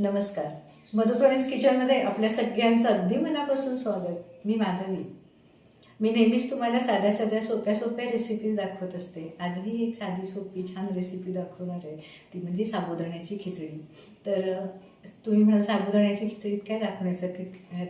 नमस्कार. मधुप्रवेश किचनमध्ये आपल्या सगळ्यांचं अगदी मनापासून स्वागत. मी माधवी. मी नेहमीच तुम्हाला साध्या साध्या सोप्या सोप्या रेसिपी दाखवत असते. आजही एक साधी सोपी छान रेसिपी दाखवणार आहे. ती म्हणजे साबुदाण्याची खिचडी. तर तुम्ही म्हणाल साबुदाण्याची खिचडीत काय दाखवण्यासाठी?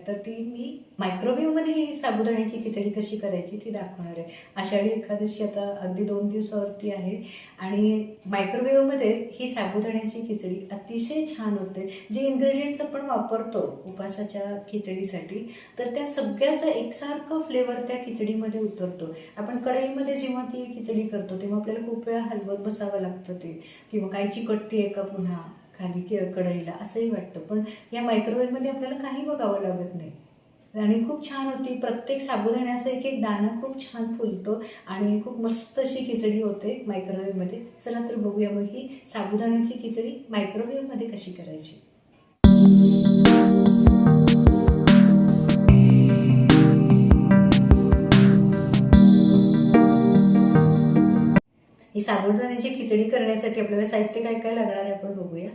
तर ती मी मायक्रोवेव्हमध्ये ही साबुदाण्याची खिचडी कशी करायची ती दाखवणार आहे. आषाढी एकादशी आता अगदी दोन दिवसावरती आहे. आणि मायक्रोवेव्हमध्ये ही साबुदाण्याची खिचडी अतिशय छान होते. जे इन्ग्रेडियंट्स आपण वापरतो उपासाच्या खिचडीसाठी तर त्या सगळ्याचा एकसारखं फ्लेवर त्या खिचडीमध्ये उतरतो. आपण कढईमध्ये जेव्हा ती खिचडी करतो तेव्हा आपल्याला खूप वेळा हलवत बसावं लागतं ते. किंवा काय चिकटते आहे का पुन्हा खाली कि कढईला? असंही वाटतं. पण या मायक्रोवेव्हमध्ये आपल्याला काही बघावं लागत नाही. आणि खूप छान होती. प्रत्येक साबुदाण्याचा एक एक दाणा खूप छान फुलतो आणि खूप मस्त अशी खिचडी होते मायक्रोवेव्हमध्ये चला तर बघूया मग ही साबुदाण्याची खिचडी मायक्रोवेव्हमध्ये कशी करायची. ही साबुदाण्याची खिचडी करण्यासाठी आपल्याला साहित्य काय काय लागणार आहे आपण बघूया.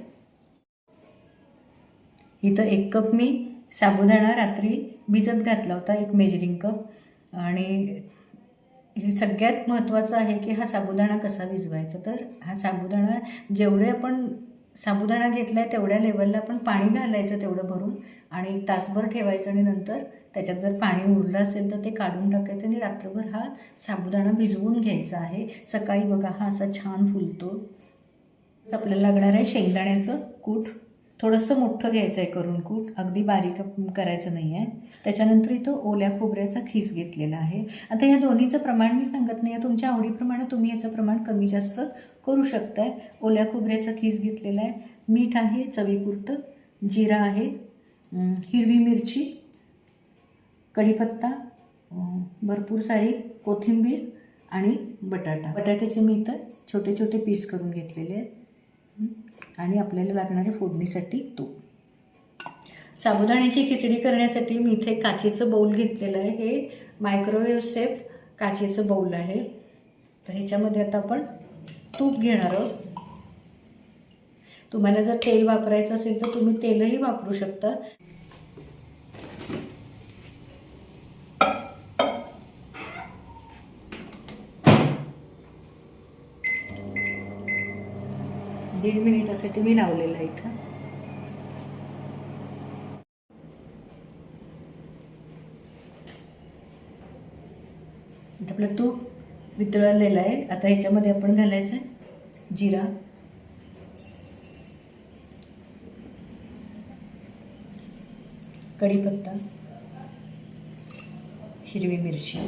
इथं एक कप मी साबुदाणा रात्री भिजत घातला होता एक मेजरिंग कप आणि हे सगळ्यात महत्त्वाचं आहे की हा साबुदाणा कसा भिजवायचा? तर हा साबुदाणा जेवढे आपण साबुदाणा घेतला आहे तेवढ्या लेवलला आपण पाणी घालायचं तेवढं भरून आणि एक तासभर ठेवायचं आणि नंतर त्याच्यात जर पाणी उरलं असेल तर ते काढून टाकायचं आणि रात्रभर हा साबुदाणा भिजवून घ्यायचा आहे. सकाळी बघा हा असा छान फुलतो. आपल्याला लागणार आहे शेंगदाण्याचं कूट. थोडंसं मोठं घ्यायचं आहे करून कूट. अगदी बारीक करायचं नाही आहे त्याच्यानंतर इथं ओल्या खोबऱ्याचा खीस घेतलेला आहे. आता ह्या दोन्हीचं प्रमाण मी सांगत नाही. आहे तुमच्या आवडीप्रमाणे तुम्ही याचं प्रमाण कमी जास्त करू शकताय. ओल्या खोबऱ्याचा खीस घेतलेला आहे. मीठ आहे चवीपुरतं. जिरा आहे. हिरवी मिरची. कढीपत्ता. भरपूर सारी कोथिंबीर आणि बटाटा. बटाट्याचे मी इथं छोटे छोटे पीस करून घेतलेले आहेत. आणि आपल्याला लागणारे फोडणीसाठी तूप साबुदाण्याची खिचडी करण्यासाठी मी इथे काचेचं बाऊल घेतलेलं आहे. हे मायक्रोवेव्ह सेफ काचेचं बाऊल आहे. तर ह्याच्यामध्ये आता आपण तूप घेणार आहोत. तुम्हाला जर तेल वापरायचं असेल तर तुम्ही तेलही वापरू शकता. दीड मिनिटासाठी मी लावलेला आहे इथं. आपलं तूप वितळलेलं आहे. आता ह्याच्यामध्ये आपण घालायचं आहे जिरा. कढीपत्ता. हिरवी मिरची.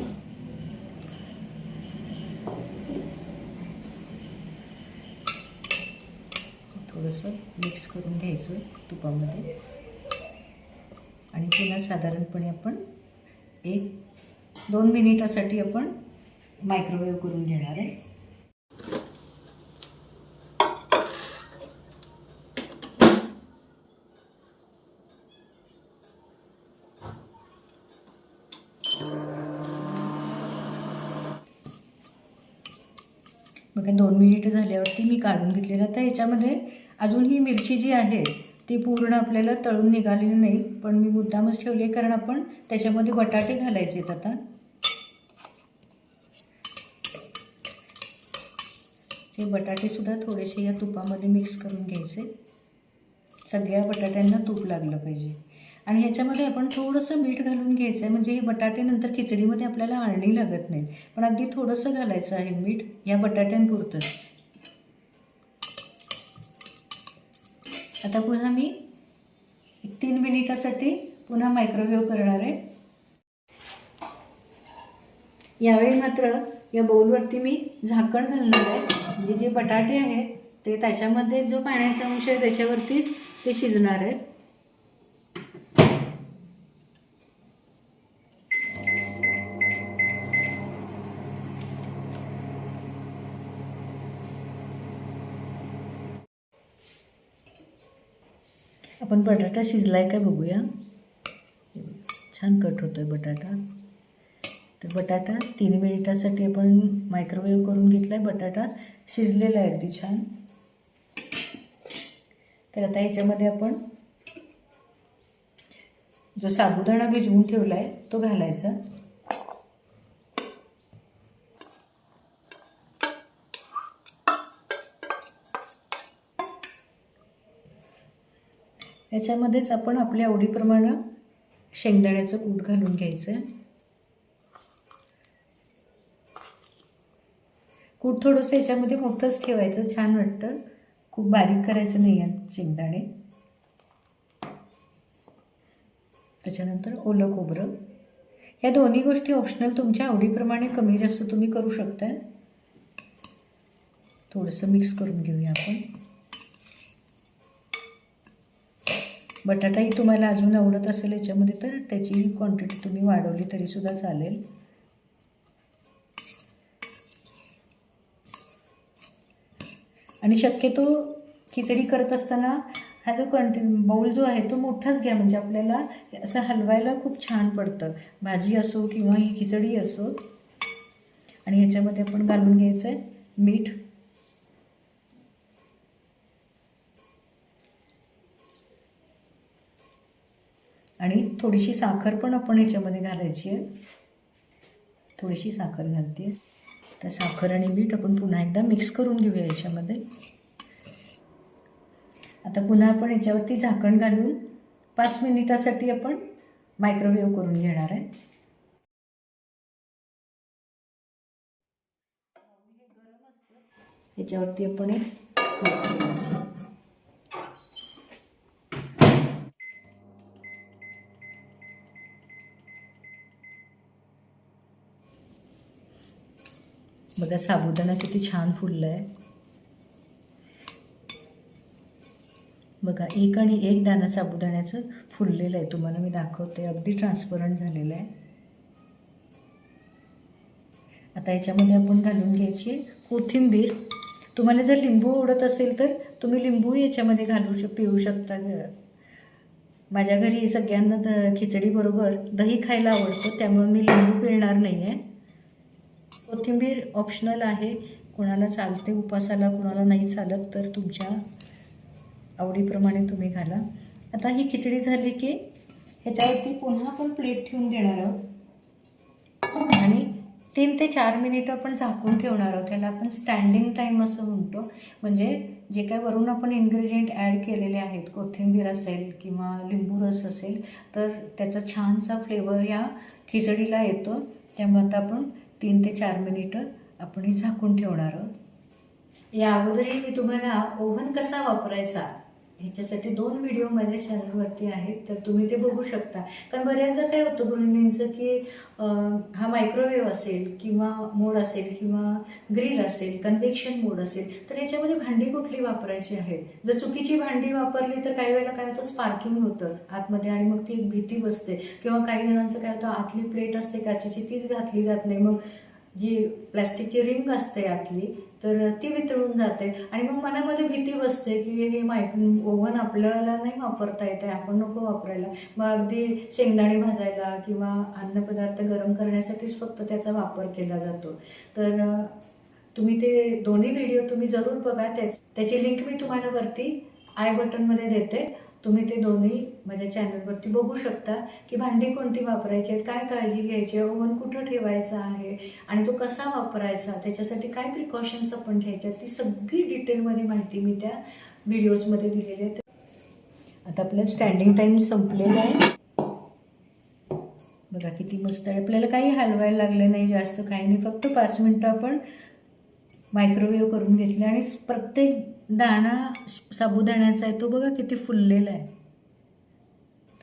थोडंसं मिक्स करून घ्यायचं तुपामध्ये. आणि पुन्हा साधारणपणे आपण एक दोन मिनिटासाठी आपण मायक्रोवेव्ह करून घेणार आहे. मग दोन मिनिटं झाल्यावरती मी काढून घेतलेलं तर ह्याच्यामध्ये अजून ही मिरची जी आहे ती पूर्ण आपल्याला तळून निघालेली नाही पण मी मुद्दामच ठेवली आहे कारण आपण त्याच्यामध्ये बटाटे घालायचे आहेत आता. हे बटाटेसुद्धा थोडेसे या तुपामध्ये मिक्स करून घ्यायचे. सगळ्या बटाट्यांना तूप लागलं पाहिजे. आणि ह्याच्यामध्ये आपण थोडंसं मीठ घालून घ्यायचं आहे म्हणजे हे बटाटे नंतर खिचडीमध्ये आपल्याला आळणी लागत नाही. पण अगदी थोडंसं घालायचं आहे मीठ या बटाट्यांपुरतंच आता पुन्हा मी तीन मिनिटासाठी पुन्हा मायक्रोवेव्ह करणार आहे. यावेळी मात्र या बाऊलवरती मी झाकण घालणार आहे. म्हणजे जे बटाटे आहेत ते त्याच्यामध्ये जो पाण्याचा अंश आहे त्याच्यावरतीच ते शिजणार आहेत. आपण बटाटा शिजलाय काय बघूया. छान कट होतो आहे बटाटा. तर बटाटा तीन मिनिटासाठी आपण मायक्रोवेव्ह करून घेतला आहे बटाटा शिजलेला आहे अगदी छान. तर आता याच्यामध्ये आपण जो साबुदाणा भिजवून ठेवला आहे तो घालायचा. याच्यामध्येच आपण आपल्या आवडीप्रमाणे शेंगदाण्याचं कूट घालून घ्यायचं. कूट थोडंसं याच्यामध्ये मोठंच ठेवायचं छान वाटतं. खूप बारीक करायचं नाही आहे शेंगदाणे. त्याच्यानंतर ओलं खोबरं. ह्या दोन्ही गोष्टी ऑप्शनल तुमच्या आवडीप्रमाणे कमी जास्त तुम्ही करू शकता. थोडंसं मिक्स करून घेऊया आपण. बटाटाही तुम्हाला अजून आवडत असेल याच्यामध्ये तर त्याची क्वांटिटी तुम्ही वाढवली तरीसुद्धा चालेल. आणि शक्यतो खिचडी करत असताना हा जो कंटि बाऊल जो आहे तो मोठाच घ्या म्हणजे आपल्याला असं हलवायला खूप छान पडतं. भाजी असो किंवा ही खिचडी असो. आणि ह्याच्यामध्ये आपण घालून घ्यायचं आहे मीठ. आणि थोडीशी साखर पण आपण ह्याच्यामध्ये घालायची आहे. थोडीशी साखर घालते तर साखर आणि मीठ आपण पुन्हा एकदा मिक्स करून घेऊया याच्यामध्ये. आता पुन्हा आपण याच्यावरती झाकण घालून पाच मिनिटासाठी आपण मायक्रोवेव्ह करून घेणार आहे. याच्यावरती आपण एक बघा साबुदाणा किती छान फुलला आहे बघा एक आणि एक दाना साबुदाण्याचं फुललेलं आहे. तुम्हाला मी दाखवते. अगदी ट्रान्सपरंट झालेलं आहे. आता याच्यामध्ये आपण घालून घ्यायची कोथिंबीर. तुम्हाला जर लिंबू आवडत असेल तर तुम्ही लिंबूही याच्यामध्ये घालू शक पिळू शकता माझ्या घरी सगळ्यांना द खिचडीबरोबर दही खायला आवडतं त्यामुळे मी लिंबू पिळणार नाही आहे कोथिंबीर ऑप्शनल आहे. कोणाला चालते उपासाला कोणाला नाही चालत तर तुमच्या आवडीप्रमाणे तुम्ही घाला. आता ही खिचडी झाली की ह्याच्यावरती पुन्हा आपण प्लेट ठेवून देणार आहोत. आणि तीन ते चार मिनिटं आपण झाकून ठेवणार आहोत. त्याला आपण स्टँडिंग टाईम असं म्हणतो. म्हणजे जे काय वरून आपण इन्ग्रेडियंट ॲड केलेले आहेत कोथिंबीर असेल किंवा लिंबू रस असेल तर त्याचा छानसा फ्लेवर या खिचडीला येतो. त्यामुळे आता आपण तीन ते चार मिनिटं आपण हे झाकून ठेवणार आहोत. या अगोदरही मी तुम्हाला ओव्हन कसा वापरायचा ह्याच्यासाठी दोन व्हिडिओ माझ्या चॅनलवरती आहेत तर तुम्ही ते बघू शकता. कारण बऱ्याचदा काय होतं गृहिणींचं की हा मायक्रोवेव्ह असेल किंवा मोड असेल किंवा ग्रिल असेल कन्व्हेक्शन मोड असेल तर याच्यामध्ये भांडी कुठली वापरायची आहेत? जर चुकीची भांडी वापरली तर काही वेळेला काय होतं? स्पार्किंग होतं आतमध्ये आणि मग ती एक भीती बसते. किंवा काही जणांचं काय होतं आतली प्लेट असते काचेची तीच घातली जात नाही. मग जी प्लॅस्टिकची रिंग असते आतली तर ती वितळून जाते. आणि मग मनामध्ये भीती बसते की हे मायक ओव्हन आपल्याला नाही वापरता येते आपण नको वापरायला. मग अगदी शेंगदाणे भाजायला किंवा अन्नपदार्थ गरम करण्यासाठीच फक्त त्याचा वापर केला जातो. तर तुम्ही ते दोन्ही व्हिडिओ तुम्ही जरूर बघा. त्या त्याची लिंक मी तुम्हाला वरती आय बटनमध्ये देते. तुम्ही ते दोन्ही माझ्या चॅनलवरती बघू शकता की भांडी कोणती वापरायची आहेत काय काळजी घ्यायची आहे ओव्हन कुठं ठेवायचा आहे आणि तो कसा वापरायचा त्याच्यासाठी काय प्रिकॉशन्स आपण घ्यायच्या ती सगळी डिटेलमध्ये माहिती मी त्या व्हिडिओजमध्ये दिलेली आहे. आता आपलं स्टँडिंग टाईम संपलेला आहे. बघा किती मस्त आहे. आपल्याला काही हलवायला लागलं नाही जास्त काही नाही. फक्त पाच मिनटं आपण मायक्रोवेव्ह करून घेतले आणि प्रत्येक दाणा साबुदाण्याचा आहे तो बघा किती फुललेला आहे.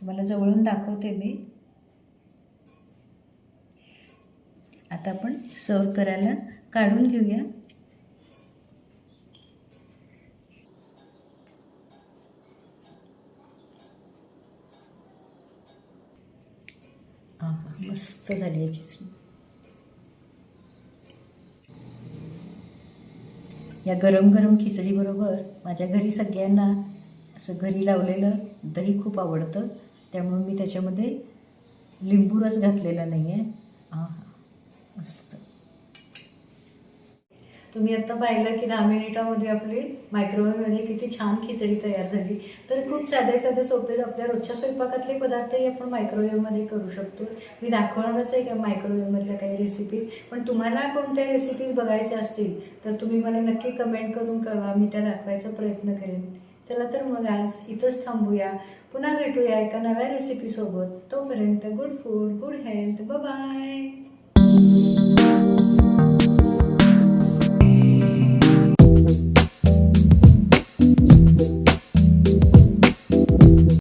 तुम्हाला जवळून दाखवते मी. आता आपण सर्व करायला काढून घेऊया. मस्त झाली आहे खिचडी. या गरम गरम खिचडीबरोबर माझ्या घरी सगळ्यांना असं घरी लावलेलं दही खूप आवडतं. त्यामुळे मी त्याच्यामध्ये लिंबू रस घातलेला नाही आहे हां मस्त. तुम्ही आता पाहिलं की दहा मिनिटामध्ये आपली मायक्रोवेव्हमध्ये किती छान खिचडी तयार झाली. तर खूप साधे साधे सोपे आपल्या रोजच्या स्वयंपाकातले पदार्थही आपण मायक्रोवेव्हमध्ये करू शकतो. मी दाखवणारच आहे का मायक्रोवेव्हमधल्या काही रेसिपीज पण तुम्हाला कोणत्या रेसिपीज बघायच्या असतील तर तुम्ही मला नक्की कमेंट करून कळवा. मी त्या दाखवायचा प्रयत्न करेन. चला तर मग आज इथंच थांबूया. पुन्हा भेटूया एका नव्या रेसिपीसोबत तोपर्यंत good food good health bye